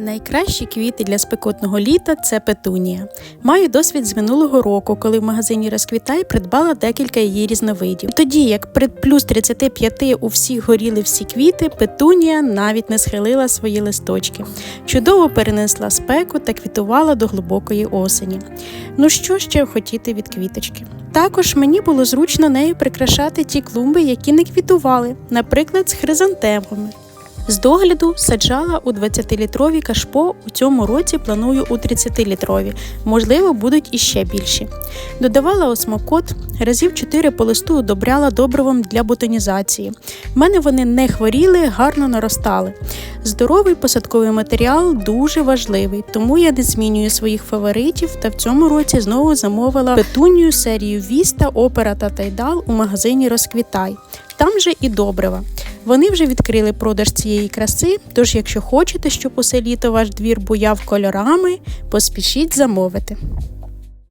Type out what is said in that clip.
Найкращі квіти для спекотного літа це петунія. Маю досвід з минулого року, коли в магазині Розквітай придбала декілька її різновидів. Тоді, як при плюс 35 у всіх горіли всі квіти, петунія навіть не схилила свої листочки. Чудово перенесла спеку та квітувала до глибокої осені. Ну що ще хотіти від квіточки? Також мені було зручно нею прикрашати ті клумби, які не квітували, наприклад, з хризантемами. З догляду саджала у 20-літрові кашпо. У цьому році планую у 30-літрові, можливо, будуть іще більші. Додавала осмокот, разів 4 по листу удобряла добривом для ботанізації. В мене вони не хворіли, гарно наростали. Здоровий посадковий матеріал дуже важливий, тому я не змінюю своїх фаворитів та в цьому році знову замовила петунію серію Віста, Опера та Тайдал у магазині Розквітай. Там же і добрива. Вони вже відкрили продаж цієї краси, тож, якщо хочете, щоб усе літо ваш двір буяв кольорами, поспішіть замовити.